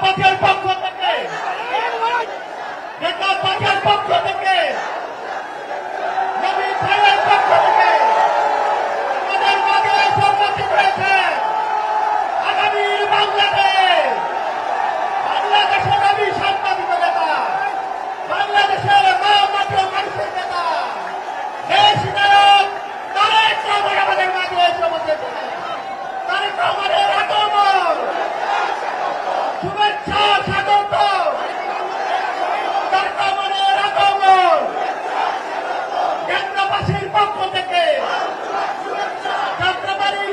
পার্টির পক্ষ থেকে। নেতা পার্টির পক্ষ থেকে। নবীন ভাইয়ের পক্ষ থেকে। আমাদের মাঝে সম্মতি হয়েছে আগামী বাংলাদেশ। বাংলাদেশের নবী সাংবাদিক নেতা। বাংলাদেশের মা মাত্র মানুষের নেতা। দেশ নায়ক তারেক আমাদের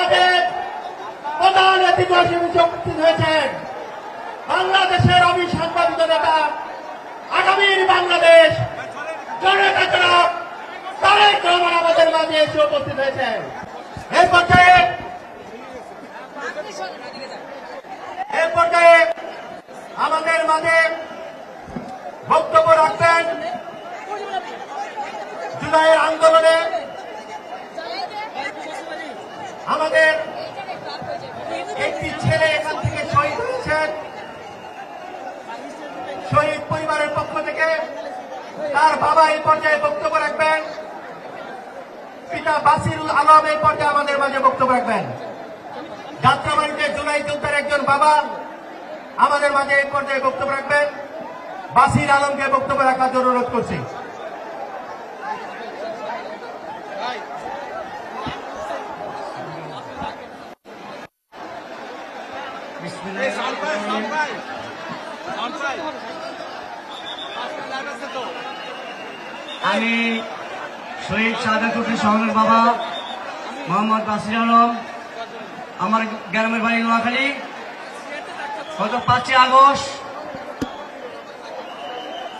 আমাদের প্রধান অতিথি উপস্থিত হয়েছেন বাংলাদেশের অবিসাংবাদিক নেতা আগামীর বাংলাদেশ জনতা জনক তারেক আমাদের মাঝে এসে উপস্থিত হয়েছেন। এর পর্যায়ে এর পর্যায়ে আমাদের মাঝে বক্তব্য রাখবেন আমাদের একটি ছেলে এখান থেকে শহীদ হয়েছেন শহীদ পরিবারের পক্ষ থেকে তার বাবা এই পর্যায়ে বক্তব্য রাখবেন। পিতা বাসিরুল আলম এই পর্যায়ে আমাদের মাঝে বক্তব্য রাখবেন। যাত্রাবাড়িতে জুলাই যোদ্ধার একজন বাবা আমাদের মাঝে এই পর্যায়ে বক্তব্য রাখবেন। বাসির আলমকে বক্তব্য রাখার জন্য অনুরোধ করছি। আমি শহীদ সাদাকুটি শহরের বাবা মোহাম্মদ বাসির আলম আমার গ্রামের বাড়ি নোয়াখালী। গত পাঁচই আগস্ট